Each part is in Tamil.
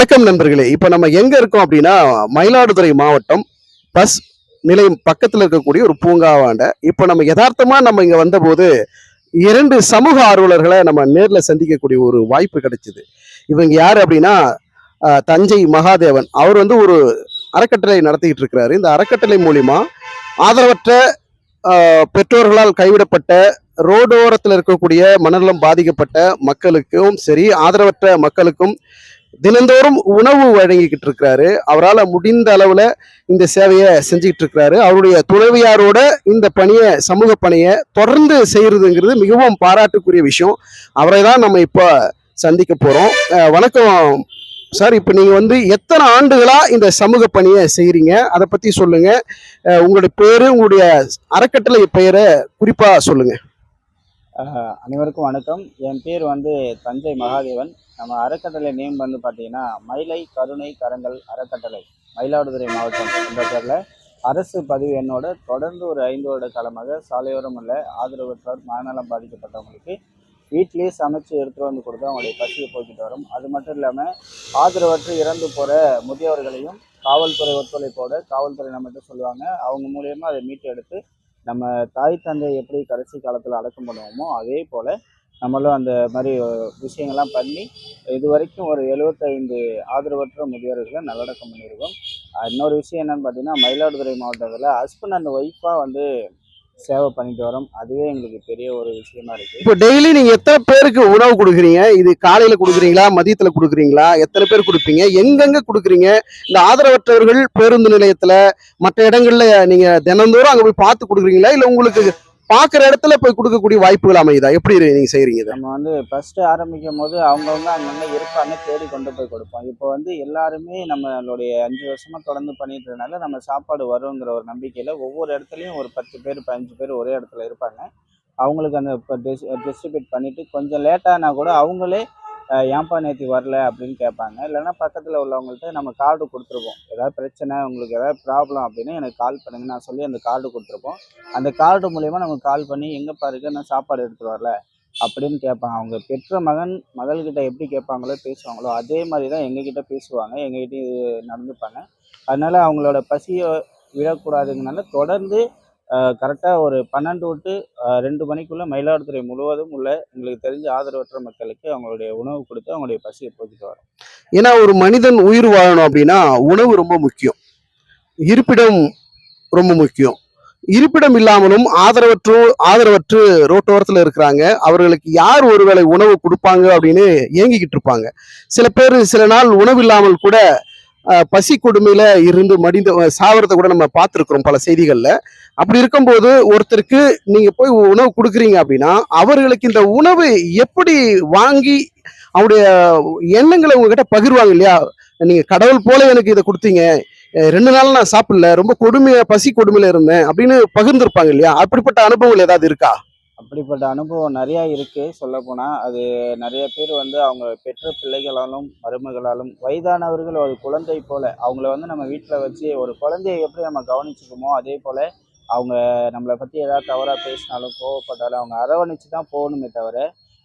வணக்கம் நண்பர்களே. இப்போ நம்ம எங்க இருக்கோம் அப்படின்னா மயிலாடுதுறை மாவட்டம் பஸ் நிலையம் பக்கத்தில் இருக்கக்கூடிய ஒரு பூங்காவாண்ட. இப்போ நம்ம யதார்த்தமாக நம்ம இங்கே வந்தபோது இரண்டு சமூக ஆர்வலர்களை நம்ம நேரில் சந்திக்கக்கூடிய ஒரு வாய்ப்பு கிடைச்சிது. இவங்க யார் அப்படின்னா தஞ்சை மகாதேவன். அவர் வந்து ஒரு அறக்கட்டளை நடத்திக்கிட்டு இருக்கிறாரு. இந்த அறக்கட்டளை மூலிமா ஆதரவற்ற பெற்றோர்களால் கைவிடப்பட்ட ரோடோரத்தில் இருக்கக்கூடிய மனநலம் பாதிக்கப்பட்ட மக்களுக்கும் சரி ஆதரவற்ற மக்களுக்கும் தினந்தோறும் உணவு வழங்கிக்கிட்டு இருக்கிறாரு. அவரால் முடிந்த அளவில் இந்த சேவையை செஞ்சுக்கிட்டு இருக்கிறாரு. அவருடைய துணைவியாரோட இந்த பணியை சமூக பணியை தொடர்ந்து செய்கிறதுங்கிறது மிகவும் பாராட்டுக்குரிய விஷயம். அவரை தான் நம்ம இப்போ சந்திக்க போகிறோம் வணக்கம். சார் இப்போ நீங்கள் வந்து எத்தனை ஆண்டுகளாக இந்த சமூக பணியை செய்கிறீங்க அதை பற்றி சொல்லுங்கள் உங்களுடைய பேர் உங்களுடைய அறக்கட்டளை பெயரை குறிப்பாக சொல்லுங்கள் அனைவருக்கும் வணக்கம். என் பேர் வந்து தஞ்சை மகாதேவன். நம்ம அறக்கட்டளை நேம் வந்து பார்த்தீங்கன்னா மயிலை கருணை கரங்கள் அறக்கட்டளை மயிலாடுதுறை மாவட்டம் என்ற பேரில் அரசு பதிவு எண்ணோட தொடர்ந்து ஒரு ஐந்து வருட காலமாக சாலையோரம் உள்ள ஆதரவற்றோர் மனநலம் பாதிக்கப்பட்டவங்களுக்கு வீட்டிலேயே சமைச்சு எடுத்துகிட்டு வந்து கொடுத்து அவங்களுடைய பசியை போக்கிட்டு வரும். அது மட்டும் இல்லாமல் ஆதரவற்று இறந்து போகிற முதியவர்களையும் காவல்துறை ஒத்துழைப்போட காவல்துறை நம்மகிட்ட சொல்லுவாங்க. அவங்க மூலயமா அதை மீட்டு எடுத்து நம்ம தாய் தந்தை எப்படி கடைசி காலத்தில் அடக்கம் பண்ணுவோமோ அதே போல் நம்மளும் அந்த மாதிரி விஷயங்கள்லாம் பண்ணி இது வரைக்கும் ஒரு எழுபத்தைந்து ஆதரவற்ற முதியோர்களை நல்லடக்கம் பண்ணியிருக்கோம். இன்னொரு விஷயம் என்னென்னு பார்த்தீங்கன்னா மயிலாடுதுறை மாவட்டத்தில் ஹஸ்பண்ட் அண்ட் ஒய்ஃபாக வந்து சேவை பண்ணிட்டு வரோம். அதுவே எங்களுக்கு பெரிய ஒரு விஷயமா இருக்குது இப்போ டெய்லி நீங்கள் எத்தனை பேருக்கு உணவு கொடுக்குறீங்க? இது காலையில் கொடுக்குறீங்களா? மதியத்தில் கொடுக்குறீங்களா? எத்தனை பேர் கொடுப்பீங்க? எங்கெங்க கொடுக்குறீங்க? இந்த ஆதரவற்றவர்கள் பேருந்து நிலையத்தில் மற்ற இடங்கள்ல நீங்கள் தினந்தோறும் அங்கே போய் பார்த்து கொடுக்குறீங்களா? இல்லை உங்களுக்கு பார்க்குற இடத்துல போய் கொடுக்கக்கூடிய வாய்ப்புகள் அமையுதா? எப்படி நீங்கள் செய்கிறீங்க நம்ம வந்து ஃபஸ்ட்டு ஆரம்பிக்கும் போது அவங்கவுங்க அங்கங்கே இருப்பாங்க தேடி கொண்டு போய் கொடுப்போம். இப்போ வந்து எல்லாருமே நம்மளுடைய அஞ்சு வருஷமாக தொடர்ந்து பண்ணிட்டு நம்ம சாப்பாடு வருங்கிற ஒரு நம்பிக்கையில் ஒவ்வொரு இடத்துலையும் ஒரு பத்து பேர் பதினஞ்சு பேர் ஒரே இடத்துல இருப்பாங்க. அவங்களுக்கு அந்த இப்போ டிஸ் டிஸ்ட்ரிபியூட் பண்ணிவிட்டு கொஞ்சம் லேட்டானா கூட அவங்களே ஏன்பா நேற்று வரல அப்படின்னு கேட்பாங்க. இல்லைன்னா பக்கத்தில் உள்ளவங்கள்ட்ட நம்ம கார்டு கொடுத்துருப்போம் ஏதாவது பிரச்சனை உங்களுக்கு ஏதாவது ப்ராப்ளம் அப்படின்னா எனக்கு கால் பண்ணுங்க. நான் சொல்லி அந்த கார்டு கொடுத்துருப்போம். அந்த கார்டு மூலயமா நம்ம கால் பண்ணி எங்கேப்பா பாருங்க நான் சாப்பாடு எடுத்துகிட்டு வரல? அப்படின்னு கேட்பாங்க. அவங்க பெற்ற மகன் மகள்கிட்ட எப்படி கேட்பாங்களோ பேசுவாங்களோ அதே மாதிரி தான் எங்ககிட்ட பேசுவாங்க. எங்ககிட்ட நடந்துப்பாங்க. அதனால அவங்களோட பசியை விடக்கூடாதுங்கனால தொடர்ந்து கரெக்டாக ஒரு பன்னெண்டு விட்டு ரெண்டு மணிக்குள்ளே மயிலாடுதுறை முழுவதும் உள்ள எங்களுக்கு தெரிஞ்ச ஆதரவற்ற மக்களுக்கு அவங்களுடைய உணவு கொடுத்து அவங்களுடைய பசியை போக்கிட்டு வரோம். ஏன்னா ஒரு மனிதன் உயிர் வாழணும் அப்படின்னா உணவு ரொம்ப முக்கியம். இருப்பிடம் ரொம்ப முக்கியம். இருப்பிடம் இல்லாமலும் ஆதரவற்று ஆதரவற்று ரோட்டோரத்தில் இருக்கிறாங்க. அவர்களுக்கு யார் ஒருவேளை உணவு கொடுப்பாங்க அப்படின்னு ஏங்கிக்கிட்டு இருப்பாங்க. சில பேர் சில நாள் உணவு இல்லாமல் கூட பசி கொடுமையில இருந்து மடிந்து சாவரத்தை கூட நம்ம பார்த்துருக்குறோம் பல செய்திகளில். அப்படி இருக்கும்போது ஒருத்தருக்கு நீங்க போய் உணவு கொடுக்குறீங்க அப்படின்னா அவர்களுக்கு இந்த உணவு எப்படி வாங்கி அவருடைய எண்ணங்களை உங்ககிட்ட பகிர்வாங்க இல்லையா? நீங்க கடவுள் போல எனக்கு இதை கொடுத்தீங்க. ரெண்டு நாள் நான் சாப்பிடல ரொம்ப கொடுமையா பசி கொடுமையில இருந்தேன் அப்படின்னு பகிர்ந்துருப்பாங்க இல்லையா? அப்படிப்பட்ட அனுபவங்கள் ஏதாவது இருக்கா? அப்படிப்பட்ட அனுபவம் நிறையா இருக்குது சொல்லப்போனால் அது நிறைய பேர் வந்து அவங்க பெற்ற பிள்ளைகளாலும் மருமகளாலும் வயதானவர்கள் ஒரு குழந்தை போல் அவங்கள வந்து நம்ம வீட்டில் வச்சு ஒரு குழந்தைய எப்படி நம்ம கவனிச்சுக்கோமோ அதே போல் அவங்க நம்மளை பற்றி ஏதாவது தவறாக பேசினாலும் கோவப்பட்டாலும் அவங்க அரவணைச்சு தான் போகணுமே தவிர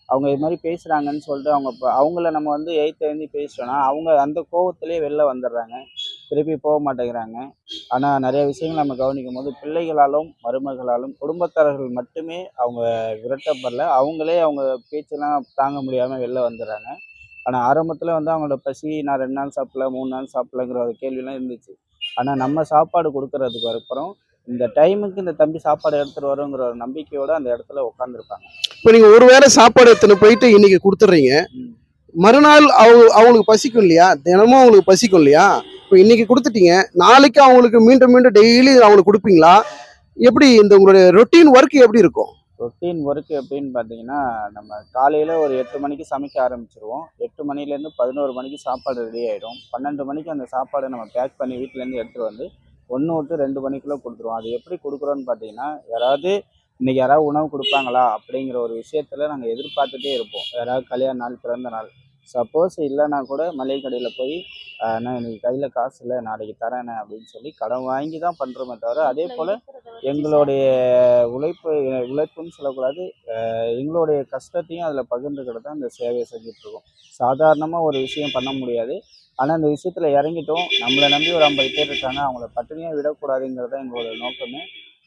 அவங்க இது மாதிரி பேசுகிறாங்கன்னு சொல்லிட்டு அவங்க இப்போ அவங்கள நம்ம வந்து எய்த்து எழுந்தி பேசிட்டோன்னா அவங்க அந்த கோவத்திலே வெளில வந்துடுறாங்க. திருப்பி போக மாட்டேங்கிறாங்க. ஆனால் நிறைய விஷயங்கள் நம்ம கவனிக்கும் போது பிள்ளைகளாலும் மருமகளாலும் குடும்பத்தாரர்கள் மட்டுமே அவங்க விரட்டப்படல. அவங்களே அவங்க பேச்செல்லாம் தாங்க முடியாமல் வெளில வந்துடுறாங்க. ஆனால் ஆரம்பத்தில் வந்து அவங்களோட பசி நான் ரெண்டு நாள் சாப்பிடல மூணு நாள் சாப்பிடலங்கிற ஒரு கேள்விலாம் இருந்துச்சு. ஆனால் நம்ம சாப்பாடு கொடுக்கறதுக்கு அப்புறம் இந்த டைமுக்கு இந்த தம்பி சாப்பாடு எடுத்துகிட்டு வருங்கிற ஒரு நம்பிக்கையோட அந்த இடத்துல உட்காந்துருப்பாங்க இப்போ நீங்க ஒரு வேளை சாப்பாடு எடுத்துன்னு போயிட்டு இன்னைக்கு கொடுத்துட்றீங்க. மறுநாள் அவங்க அவங்களுக்கு பசிக்கும் இல்லையா? தினமும் அவங்களுக்கு பசிக்கும் இல்லையா? இப்போ இன்னைக்கு கொடுத்துட்டீங்க. நாளைக்கு அவங்களுக்கு மீண்டும் மீண்டும் டெய்லி அவங்களுக்கு கொடுப்பீங்களா? எப்படி இந்த உங்களுடைய ரொட்டீன் ஒர்க் எப்படி இருக்கும்? ரொட்டீன் ஒர்க் எப்படின்னு பார்த்தீங்கன்னா நம்ம காலையில் ஒரு எட்டு மணிக்கு சமைக்க ஆரம்பிச்சிருவோம். எட்டு மணிலேருந்து பதினோரு மணிக்கு சாப்பாடு ரெடி ஆகிடும் பன்னெண்டு மணிக்கு அந்த சாப்பாடை நம்ம பேக் பண்ணி வீட்டிலேருந்து எடுத்துகிட்டு வந்து ஒன்று விட்டு ரெண்டு மணிக்குள்ளே கொடுத்துருவோம். அது எப்படி கொடுக்குறோன்னு பார்த்தீங்கன்னா யாராவது இன்னைக்கு யாராவது உணவு கொடுப்பாங்களா அப்படிங்கிற ஒரு விஷயத்தில் நாங்கள் எதிர்பார்த்துட்டே இருப்போம். யாராவது கல்யாண நாள் பிறந்த நாள் சப்போஸ் இல்லைன்னா கூட மளிகை கடையில் போய் ஆனால் எனக்கு கையில் காசு இல்லை நாளைக்கு தரேனே அப்படின்னு சொல்லி கடன் வாங்கி தான் பண்ணுறோமே தவிர அதே போல் எங்களுடைய உழைப்பு உழைப்புன்னு சொல்லக்கூடாது. எங்களுடைய கஷ்டத்தையும் அதில் பகிர்ந்துக்கிட்டு தான் இந்த சேவையை செஞ்சுட்டு இருக்கோம். சாதாரணமாக ஒரு விஷயம் பண்ண முடியாது. ஆனால் இந்த விஷயத்தில் இறங்கிட்டோம். நம்மளை நம்பி ஒரு ஐம்பது பேர் இருக்காங்க. அவங்கள பட்டினியாக விடக்கூடாதுங்கிறது தான் எங்களோட நோக்கமே.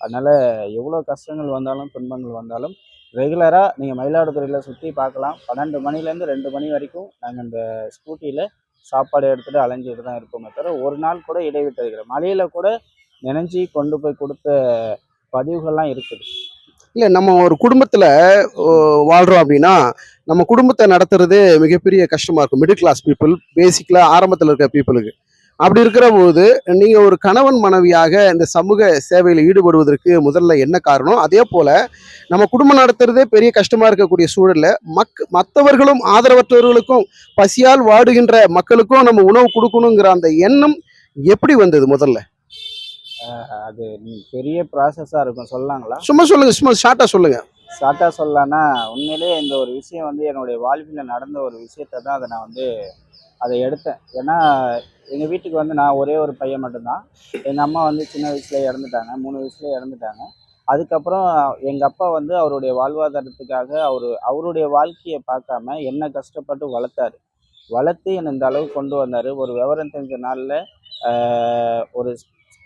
அதனால் எவ்வளோ கஷ்டங்கள் வந்தாலும் துன்பங்கள் வந்தாலும் ரெகுலராக நீங்கள் மயிலாடுதுறையில் சுற்றி பார்க்கலாம். பன்னெண்டு மணிலேருந்து ரெண்டு மணி வரைக்கும் நாங்கள் இந்த ஸ்கூட்டியில் சாப்பாடு எடுத்துகிட்டு அலைஞ்சிட்டு தான் இருப்போமே தவிர ஒரு நாள் கூட இடைவிட்டு இருக்கிற மழையில் கூட நினைஞ்சி கொண்டு போய் கொடுத்த பதிவுகள்லாம் இருக்குது. இல்லை நம்ம ஒரு குடும்பத்தில் வாழ்கிறோம் அப்படின்னா நம்ம குடும்பத்தை நடத்துறது மிகப்பெரிய கஷ்டமாக இருக்கும். மிடில் கிளாஸ் பீப்புள் பேசிக்கலாக ஆரம்பத்தில் இருக்க பீப்புளுக்கு அப்படி இருக்கிற போது நீங்கள் ஒரு கணவன் மனைவியாக இந்த சமூக சேவையில் ஈடுபடுவதற்கு முதல்ல என்ன காரணம்? அதே போல் நம்ம குடும்பம் நடத்துறதே பெரிய கஷ்டமாக இருக்கக்கூடிய சூழலில் மக் மற்றவர்களும் ஆதரவற்றவர்களுக்கும் பசியால் வாடுகின்ற மக்களுக்கும் நம்ம உணவு கொடுக்கணுங்கிற அந்த எண்ணம் எப்படி வந்தது முதல்ல? அது பெரிய ப்ராசஸாக இருக்கும். சொல்லலாங்களா சும்மா சொல்லுங்க சும்மா ஷார்ட்டாக சொல்லுங்க. ஷார்ட்டாக சொல்லலான்னா உண்மையிலே இந்த ஒரு விஷயம் வந்து என்னுடைய வாழ்வில் நடந்த ஒரு விஷயத்தை தான் அதை நான் வந்து அதை எடுத்தேன். ஏன்னா எங்கள் வீட்டுக்கு வந்து நான் ஒரே ஒரு பையன் மட்டும்தான். எங்கள் அம்மா வந்து சின்ன வயசுல இறந்துட்டாங்க. மூணு வயசுல இறந்துட்டாங்க. அதுக்கப்புறம் எங்கள் அப்பா வந்து அவருடைய வாழ்வாதாரத்துக்காக அவர் அவருடைய வாழ்க்கையை பார்க்காம என்ன கஷ்டப்பட்டு வளர்த்தாரு. வளர்த்து என்னை இந்த அளவுக்கு கொண்டு வந்தார். ஒரு விவரம் தெரிஞ்ச நாளில் ஒரு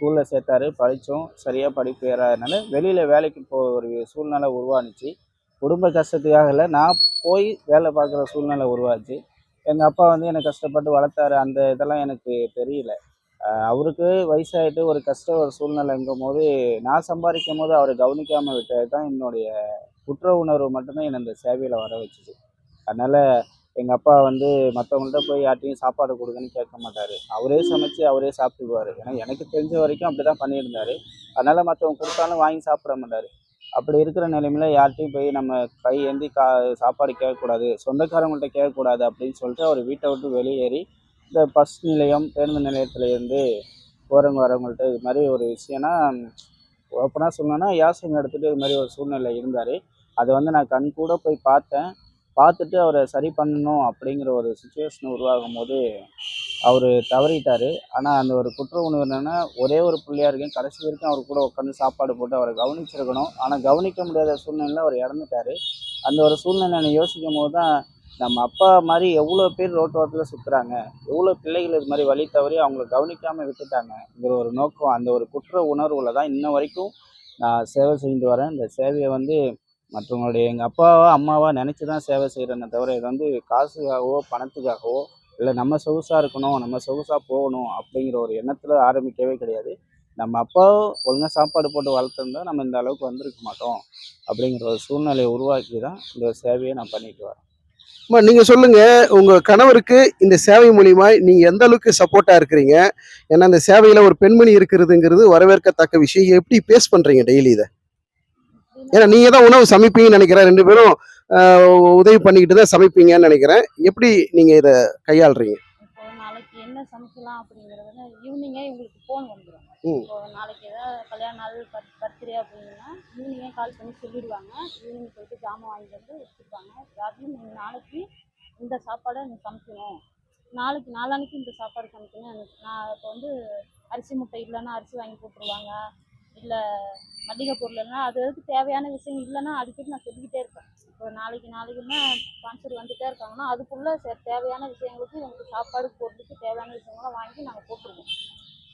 ஸ்கூலில் சேர்த்தாரு படித்தோம் சரியாக படிப்பு ஏறாதனால வெளியில் வேலைக்கு போக ஒரு சூழ்நிலை உருவானுச்சு. குடும்ப கஷ்டத்துக்காக இல்லை நான் போய் வேலை பார்க்குற சூழ்நிலை உருவாச்சு. எங்கள் அப்பா வந்து என்னை கஷ்டப்பட்டு வளர்த்தாரு அந்த இதெல்லாம் எனக்கு தெரியல. அவருக்கு வயசாயிட்டு ஒரு கஷ்ட ஒரு சூழ்நிலைங்கும் போது நான் சம்பாதிக்கும் போது அவரை கவனிக்காமல் விட்டது தான் என்னுடைய குற்ற உணர்வு மட்டும்தான் என்னை இந்த சேவையில் வர வச்சுது அதனால் எங்கள் அப்பா வந்து மற்றவங்கள்ட்ட போய் யார்ட்டையும் சாப்பாடு கொடுங்கன்னு கேட்க மாட்டார். அவரே சமைச்சு அவரே சாப்பிட்டுக்குவார் ஏன்னா எனக்கு தெரிஞ்ச வரைக்கும் அப்படி தான் பண்ணியிருந்தார். அதனால் மற்றவங்க கொடுத்தாலும் வாங்கி சாப்பிட மாட்டார். அப்படி இருக்கிற நிலைமையில யார்ட்டையும் போய் நம்ம கை ஏந்தி கா சாப்பாடு கேட்கக்கூடாது சொந்தக்காரங்கள்ட்ட கேட்கக்கூடாது அப்படின்னு சொல்லிட்டு அவர் வீட்டை விட்டு வெளியேறி இந்த பஸ் நிலையம் பேருந்து நிலையத்துலேருந்து போகிறவங்க வரவங்கள்ட்ட இது மாதிரி ஒரு விஷயம்னா ஓப்பனாக சொன்னோன்னா யாசகம் எடுத்துகிட்டு இது மாதிரி ஒரு சூழ்நிலை இருந்தார். அதை வந்து நான் கண் கூட போய் பார்த்தேன். பார்த்துட்டு அவரை சரி பண்ணணும் அப்படிங்கிற ஒரு சுச்சுவேஷன் உருவாகும் போது அவர் தவறிட்டார். ஆனால் அந்த ஒரு குற்ற உணர்வு என்னென்னா ஒரே ஒரு பிள்ளையாக இருக்கேன். கடைசி வரைக்கும் அவர் கூட உட்காந்து சாப்பாடு போட்டு அவரை கவனிச்சிருக்கணும். ஆனால் கவனிக்க முடியாத சூழ்நிலையில் அவர் இறந்துட்டார். அந்த ஒரு சூழ்நிலை யோசிக்கும் போது தான் நம்ம அப்பா மாதிரி எவ்வளோ பேர் ரோட்டோரத்தில் சுற்றுறாங்க எவ்வளோ பிள்ளைகள் இது மாதிரி வழி தவறி அவங்கள கவனிக்காமல் விட்டுட்டாங்கங்கிற ஒரு நோக்கம் அந்த ஒரு குற்ற உணர்வில் தான் இன்ன வரைக்கும் நான் சேவை செஞ்சுட்டு வரேன். இந்த சேவையை வந்து மற்றவங்களுடைய எங்கள் அப்பாவோ அம்மாவோ நினச்சி தான் சேவை செய்கிறேன்னு தவிர இது வந்து காசுக்காகவோ பணத்துக்காகவோ இல்லை நம்ம சொகுசாக இருக்கணும் நம்ம சொகுசாக போகணும் அப்படிங்கிற ஒரு எண்ணத்தில் ஆரம்பிக்கவே கிடையாது. நம்ம அப்பா ஒழுங்காக சாப்பாடு போட்டு வளர்த்துருந்தா நம்ம இந்த அளவுக்கு வந்திருக்க மாட்டோம் அப்படிங்கிற ஒரு சூழ்நிலையை உருவாக்கி தான் இந்த சேவையை நான் பண்ணிட்டு வரேன். அம்மா நீங்கள் சொல்லுங்கள் உங்கள் கணவருக்கு இந்த சேவை மூலிமா நீங்கள் எந்த அளவுக்கு சப்போர்ட்டாக இருக்கிறீங்க? ஏன்னா இந்த சேவையில் ஒரு பெண்மணி இருக்கிறதுங்கிறது வரவேற்கத்தக்க விஷயம். எப்படி பேஸ் பண்ணுறீங்க டெய்லி இதை? ஏன்னா நீங்க தான் உணவு சமைப்பீங்கன்னு நினைக்கிறேன். ரெண்டு பேரும் உதவி பண்ணிக்கிட்டு தான் சமைப்பீங்கன்னு நினைக்கிறேன். எப்படி நீங்க இதை கையாளுறீங்க? நாளைக்கு என்ன சமைக்கலாம் அப்படிங்கிறதுல ஈவினிங்கே இவங்களுக்கு ஃபோன் வந்துடும். இப்போ நாளைக்கு ஏதாவது கல்யாண நாள் பர்த் பர்த்டே அப்படின்னா ஈவினிங்கே கால் பண்ணி சொல்லிடுவாங்க. ஈவினிங் போயிட்டு ஜாமான் வாங்கிட்டு வந்து வச்சுருப்பாங்க நீங்கள் நாளைக்கு இந்த சாப்பாடை நீ சமைக்கணும். நாளைக்கு நாளான்னைக்கு இந்த சாப்பாடு சமைக்கணும். நான் இப்போ வந்து அரிசி முட்டை இல்லைன்னா அரிசி வாங்கி போட்டுருவாங்க. இல்லை மளிகை பொருள்னா அது அதுக்கு தேவையான விஷயம் இல்லைன்னா அடிக்கடி நான் சொல்லிக்கிட்டே இருப்பேன். இப்போ நாளைக்கு நாளைக்குன்னா ஸ்பான்சர் வந்துகிட்டே இருக்காங்கன்னா அதுக்குள்ளே தேவையான விஷயங்களுக்கு எங்களுக்கு சாப்பாடு பொருளுக்கு தேவையான விஷயங்கள்லாம் வாங்கி நாங்கள் போட்டுருவோம்.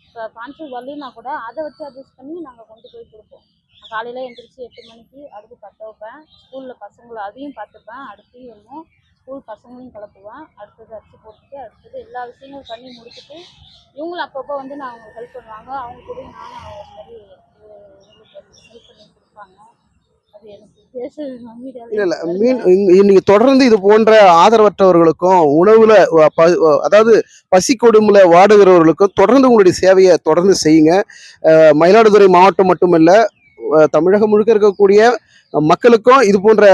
இப்போ ஸ்பான்சர் வரலன்னா கூட அதை வச்சு அட்ஜஸ்ட் பண்ணி நாங்கள் கொண்டு போய் கொடுப்போம். காலையில் எழுந்திரிச்சி எட்டு மணிக்கு அடுப்பு பற்ற வைப்பேன். ஸ்கூலில் பசங்களை அதையும் பார்த்துப்பேன். அடுத்தையும் இன்னும் ஸ்கூல் பசங்களையும் கிளப்புவேன். அடுத்தது அரிசி போட்டுட்டு அடுத்தது எல்லா விஷயங்களும் பண்ணி முடிச்சுட்டு இவங்களும் அப்பப்போ வந்து நான் அவங்களுக்கு ஹெல்ப் பண்ணுவாங்க. அவங்க கூட நானும் அவங்க மாதிரி நீங்க தொடர்ந்து இது போன்ற ஆதரவற்றவர்களுக்கும் உணவுல அதாவது பசி கொடுமுல வாடுகிறவர்களுக்கும் தொடர்ந்து உங்களுடைய சேவையை தொடர்ந்து செய்யுங்க. மயிலாடுதுறை மாவட்டம் மட்டுமல்ல தமிழகம் முழுக்க இருக்கக்கூடிய மக்களுக்கும் இது போன்ற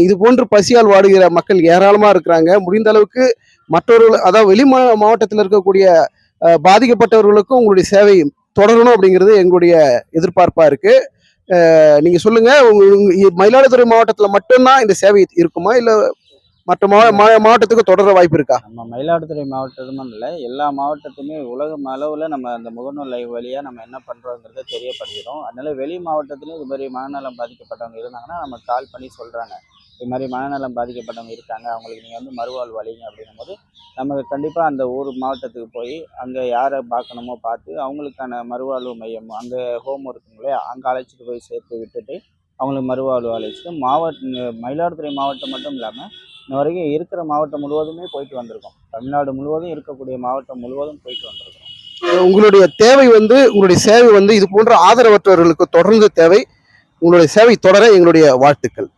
இது போன்று பசியால் வாடுகிற மக்கள் ஏராளமா இருக்கிறாங்க. முடிந்த அளவுக்கு மற்றவர்கள் அதாவது வெளி மா- மாவட்டத்தில் இருக்கக்கூடிய பாதிக்கப்பட்டவர்களுக்கும் உங்களுடைய சேவை தொடரணும் அப்படிங்கிறது எங்களுடைய எதிர்பார்ப்பா இருக்கு. நீங்கள் நீங்க சொல்லுங்க மயிலாடுதுறை மாவட்டத்துல மட்டும்தான் இந்த சேவை இருக்குமா? இல்ல மற்ற மாவட்ட மா- மாவட்டத்துக்கு தொடர வாய்ப்பு இருக்கா? நம்ம மயிலாடுதுறை மாவட்டத்தும் இல்லை எல்லா மாவட்டத்துமே உலகம் அளவில் நம்ம அந்த முகநூல் லைவ் வழியாக நம்ம என்ன பண்ணுறோங்கிறத தெரியப்படுகிறோம் அதனால வெளி மாவட்டத்துலேயும் இது மாதிரி மனநலம் பாதிக்கப்பட்டவங்க இருந்தாங்கன்னா நம்ம கால் பண்ணி சொல்கிறாங்க இது மாதிரி மனநலம் பாதிக்கப்பட்டவங்க இருக்காங்க அவங்களுக்கு நீங்கள் வந்து மறுவாழ்வு அழிங்க அப்படின்னும் போது நமக்கு கண்டிப்பாக அந்த ஊர் மாவட்டத்துக்கு போய் அங்கே யாரை பார்க்கணுமோ பார்த்து அவங்களுக்கான மறுவாழ்வு மையம் அங்கே ஹோம் இருக்குங்களே அங்கே அழைச்சிட்டு போய் சேர்த்து விட்டுட்டு அவங்களுக்கு மறுவாழ்வு அழைச்சிட்டு மாவட்ட மயிலாடுதுறை மாவட்டம் மட்டும் இல்லாமல் இன்ன வரைக்கும் இருக்கிற மாவட்டம் முழுவதுமே போயிட்டு வந்திருக்கோம். தமிழ்நாடு முழுவதும் இருக்கக்கூடிய மாவட்டம் முழுவதும் போயிட்டு வந்திருக்கோம். உங்களுடைய தேவை வந்து உங்களுடைய சேவை வந்து இது போன்ற ஆதரவற்றவர்களுக்கு தொடர்ந்து தேவை. உங்களுடைய சேவை தொடர எங்களுடைய வாழ்த்துக்கள்.